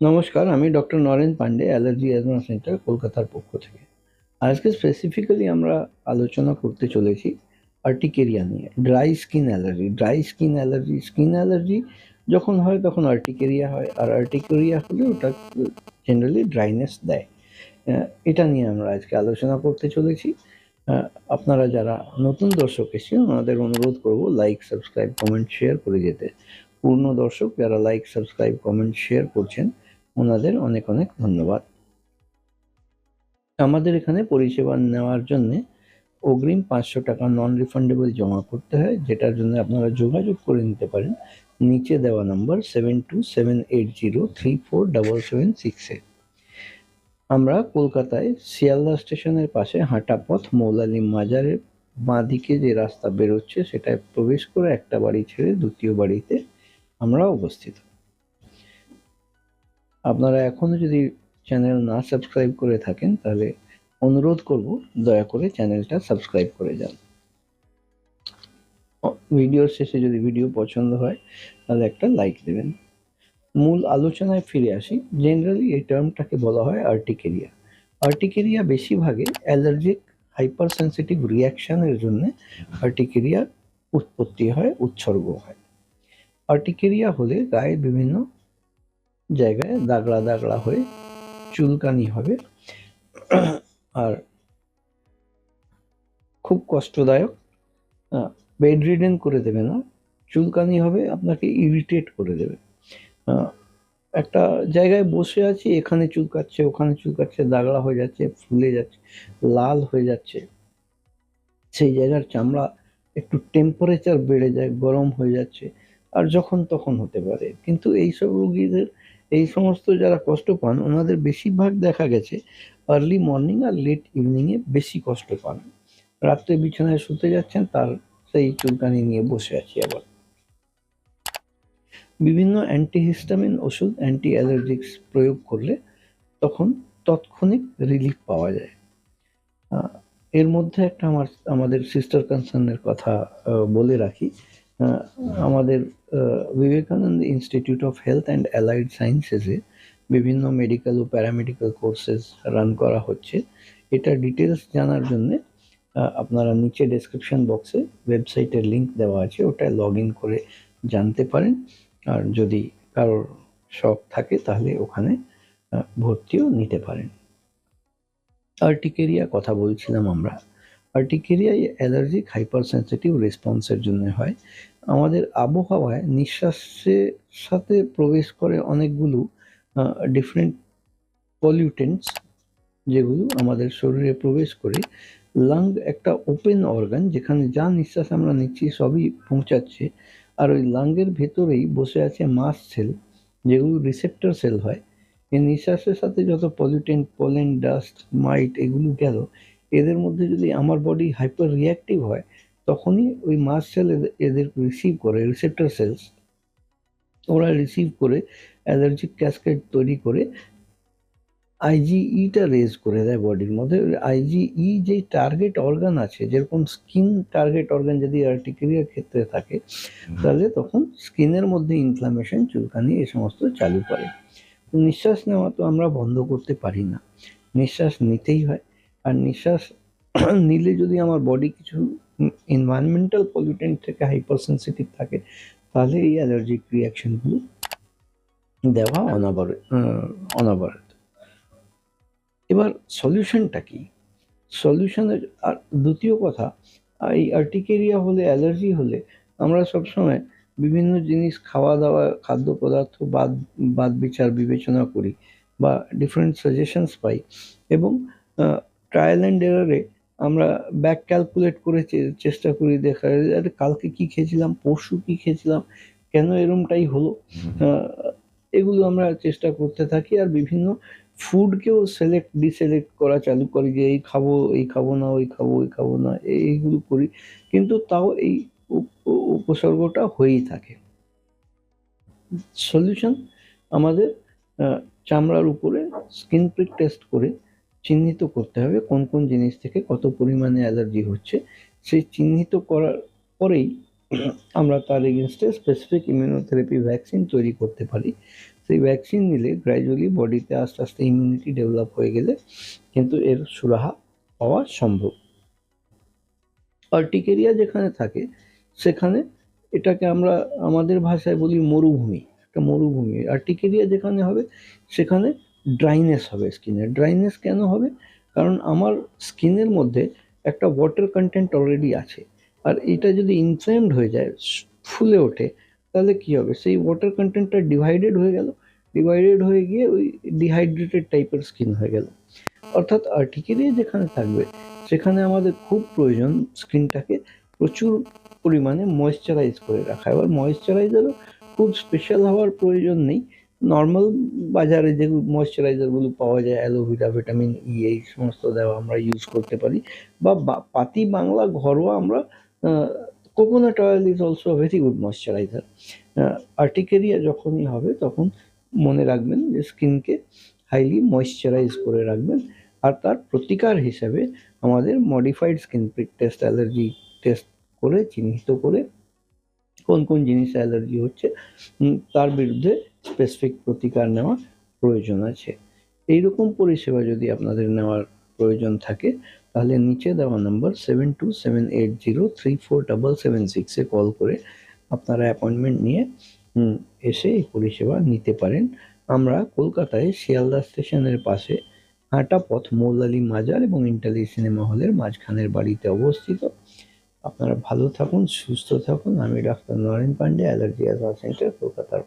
নমস্কার, আমি doctor Naren Pandey, allergy asthma centre, কলকাতার পক্ষ থেকে। আজকে স্পেসিফিক্যালি আমরা আলোচনা করতে চলেছি আর্টিকেরিয়া নিয়ে dry skin allergy dry skin allergy skin allergy যখন হয় তখন আর্টিকেরিয়া হয়, আর আর্টিকেরিয়া হলে ওটা জেনারেলি ড্রাইনেস দেয়। এটা নিয়ে আমরা আজকে আলোচনা করতে চলেছি। আপনারা যারা নতুন দর্শক এসেছেন, ওনাদের অনুরোধ করব লাইক সাবস্ক্রাইব কমেন্ট শেয়ার করে যেতে। পূর্ণ দর্শক যারা লাইক সাবস্ক্রাইব কমেন্ট শেয়ার করছেন ওনাদের অনেক অনেক ধন্যবাদ। আমাদের এখানে পরিষেবা নেওয়ার জন্য অগ্রিম পাঁচশো টাকা নন রিফান্ডেবল জমা করতে হয়, যেটার জন্য আপনারা যোগাযোগ করে নিতে পারেন। নিচে দেওয়া number seven two seven eight zero three four double seven সিক্সে আমরা কলকাতায় শিয়ালদা স্টেশনের পাশে হাঁটা পথ মৌলালি মাজারের বাঁ দিকে যে রাস্তা বেরোচ্ছে, সেটায় প্রবেশ করে একটা বাড়ি ছেড়ে দ্বিতীয় বাড়িতে আমরা অবস্থিত। আপনারা এখনও যদি চ্যানেল না সাবস্ক্রাইব করে থাকেন, তাহলে অনুরোধ করব, দয়া করে চ্যানেলটা সাবস্ক্রাইব করে যান। ভিডিওর শেষে যদি ভিডিও পছন্দ হয়, তাহলে একটা লাইক দেবেন। মূল আলোচনায় ফিরে আসি। জেনারেলি এই টার্মটাকে বলা হয় আর্টিকেরিয়া আর্টিকেরিয়া বেশিরভাগে অ্যালার্জিক হাইপার সেন্সিটিভ রিয়াকশনের জন্য আর্টিকেরিয়ার উৎপত্তি হয়, উৎসর্গ হয়। আর্টিকেরিয়া হলে গায়ে বিভিন্ন জায়গায় দাগড়া দাগড়া হয়ে চুলকানি হবে। আর খুব কষ্টদায়ক বেড রিডেন করে দেবে না, চুলকানি হবে, আপনাকে ইরিটেট করে দেবে। একটা জায়গায় বসে আছি, এখানে চুলকাচ্ছে, ওখানে চুলকাচ্ছে, দাগড়া হয়ে যাচ্ছে, ফুলে যাচ্ছে, লাল হয়ে যাচ্ছে। সেই জায়গার চামড়া একটু টেম্পারেচার বেড়ে যায়, গরম হয়ে যাচ্ছে, আর যখন তখন হতে পারে। কিন্তু এইসব রোগীদের এই সমস্ত যারা কষ্ট পান, ওনাদের বেশিরভাগ দেখা গেছে আর্লি মর্নিং আর লেট ইভিনিংয়ে বেশি কষ্ট পান। রাত্রে বিছানায় শুতে যাচ্ছেন, তার সেই চুলকানি নিয়ে বসে আছি আবার। বিভিন্ন অ্যান্টিহিস্টামিন ওষুধ অ্যান্টি অ্যালার্জিক্স প্রয়োগ করলে তখন তৎক্ষণিক রিলিফ পাওয়া যায়। এর মধ্যে একটা আমার, আমাদের সিস্টার কনসার্নের কথা বলে রাখি। আমাদের Vivekananda institute of health and allied সায়েন্সেসে বিভিন্ন মেডিকেল ও প্যারামেডিক্যাল কোর্সেস রান করা হচ্ছে। এটা ডিটেলস জানার জন্যে আপনারা নিচে ডেসক্রিপশন বক্সে ওয়েবসাইটের লিঙ্ক দেওয়া আছে, ওটায় লগ ইন করে জানতে পারেন। আর যদি কারোর শখ থাকে, তাহলে ওখানে ভর্তিও নিতে পারেন। আর্টিকেরিয়া কথা বলছিলাম আমরা। আর্টিকেরিয়া অ্যালার্জিক হাইপার সেন্সিটিভ রেসপন্সের জন্য হয়। আমাদের আবহাওয়ায় নিঃশ্বাসের সাথে প্রবেশ করে অনেকগুলো ডিফারেন্ট পলিউটেন্টস যেগুলো আমাদের শরীরে প্রবেশ করে। লাং একটা ওপেন অর্গান যেখানে যা নিঃশ্বাস আমরা নিচ্ছি সবই পৌঁছাচ্ছে। আর ওই লাঙ্গের ভেতরেই বসে আছে মাস সেল, যেগুলো রিসেপ্টর সেল হয়। এই নিঃশ্বাসের সাথে যত পলিউটেন্ট পোলেন ডাস্ট মাইট এগুলো গেল এদের মধ্যে যদি আমার বডি হাইপার রিয়াক্টিভ হয় তখনই ওই মাস সেল এদের রিসিভ করে রিসেপ্টর সেলস ওরা রিসিভ করে অ্যালার্জিক ক্যাসকেট তৈরি করে আইজিইটা রেজ করে দেয় বডির মধ্যে। আইজিই যে টার্গেট অর্গান আছে যেরকম স্কিন টার্গেট অর্গান যদি আর্টিকেরিয়ার ক্ষেত্রে থাকে তাহলে তখন স্কিনের মধ্যে ইনফ্লামেশন চুলকানি এ সমস্ত চালু করে। নিঃশ্বাস নেওয়া তো আমরা বন্ধ করতে পারি না। নিঃশ্বাস নিতেই হয়। আর নিঃশ্বাস নিলে যদি আমার বডি কিছু এনভায়রনমেন্টাল পলিউটেন্ট থেকে হাইপার সেন্সিটিভ থাকে তাহলে এই অ্যালার্জিক রিয়াকশনগুলো দেওয়া অনাবার আহ, এবার সলিউশনটা কি? সলিউশনের আর দ্বিতীয় কথা এই আর্টিকেরিয়া হলে অ্যালার্জি হলে আমরা সবসময় বিভিন্ন জিনিস খাওয়া দাওয়া খাদ্য পদার্থ বাদ বাদ বিচার বিবেচনা করি বা ডিফারেন্ট সাজেশনস পাই এবং ট্রায়াল অ্যান্ড এরারে আমরা ব্যাক ক্যালকুলেট করে চেষ্টা করি দেখা আরে কালকে কি খেয়েছিলাম পরশু কি খেয়েছিলাম কেন এরমটাই হলো? এগুলো আমরা চেষ্টা করতে থাকি আর বিভিন্ন ফুডকেও সিলেক্ট ডিসেলেক্ট করা চালু করি যে এই খাব এই খাব না ওই খাব ওই খাব না এই- এইগুলো করি। কিন্তু তাও এই উপ- উপসর্গটা হয়েই থাকে। সলিউশন আমাদের চামড়ার উপরে স্কিন প্রিক টেস্ট করে চিহ্নিত করতে হবে কোন কোন জিনিস থেকে কত পরিমাণে অ্যালার্জি হচ্ছে। সেই চিহ্নিত করার পরেই আমরা তার এগেনস্টে স্পেসিফিক ইমিউনোথেরাপি ভ্যাকসিন তৈরি করতে পারি। সেই ভ্যাকসিন নিলে গ্র্যাজুয়ালি বডিতে আস্তে আস্তে ইমিউনিটি ডেভেলপ হয়ে গেলে কিন্তু এর সুরাহা পাওয়া সম্ভব। আর্টিকেরিয়া যেখানে থাকে, সেখানে এটাকে আমরা আমাদের ভাষায় বলি মরুভূমি। একটা মরুভূমি। আর্টিকেরিয়া যেখানে হবে, সেখানে ড্রাইনেস হবে স্কিনের ড্রাইনেস কেন হবে? কারণ আমার স্কিনের মধ্যে একটা ওয়াটার কন্টেন্ট অলরেডি আছে। আর এটা যদি ইনফ্লেমড হয়ে যায়, ফুলে ওঠে, তাহলে কি হবে? সেই ওয়াটার কন্টেন্টটা ডিভাইডেড হয়ে গেল। ডিভাইডেড হয়ে গিয়ে ওই ডিহাইড্রেটেড টাইপের স্কিন হয়ে গেল। অর্থাৎ আর্টিকেরিয়া যেখানে থাকবে, সেখানে আমাদের খুব প্রয়োজন স্কিনটাকে প্রচুর পরিমাণে ময়েশ্চারাইজ করে রাখা। এবার ময়েশ্চারাইজারও খুব স্পেশাল হওয়ার প্রয়োজন নেই। নর্মাল বাজারে যে ময়েশ্চারাইজারগুলো পাওয়া যায় অ্যালোভেরা ভিটামিন ই এই সমস্ত দেওয়া আমরা ইউজ করতে পারি। বা পাতি বাংলা ঘরোয়া আমরা coconut oil is also very good moisturiser urticaria যখনই হবে, তখন মনে রাখবেন যে স্কিনকে হাইলি ময়েশ্চারাইজ করে রাখবেন। আর তার প্রতিকার হিসেবে আমাদের modified skin test allergy test করে, চিহ্নিত করে কোন কোন জিনিস অ্যালার্জি হচ্ছে তার বিরুদ্ধে স্পেসিফিক প্রতিকার নেওয়ার প্রয়োজন আছে। এইরকম পরিষেবা যদি আপনাদের নেওয়ার প্রয়োজন থাকে, তাহলে নিচে দেওয়া number seven two seven eight zero three four double seven সিক্সে কল করে আপনারা অ্যাপয়েন্টমেন্ট নিয়ে এসে এই পরিষেবা নিতে পারেন। আমরা কলকাতায় শিয়ালদা স্টেশনের পাশে হাঁটা পথ মৌলালি মাজার এবং ইন্টালি সিনেমা হলের মাঝখানের বাড়িতে অবস্থিত। আপনারা ভালো থাকুন, সুস্থ থাকুন। আমি ডাক্তার নরেন পান্ডে, অ্যালার্জি অ্যাজ সেন্টার কলকাতার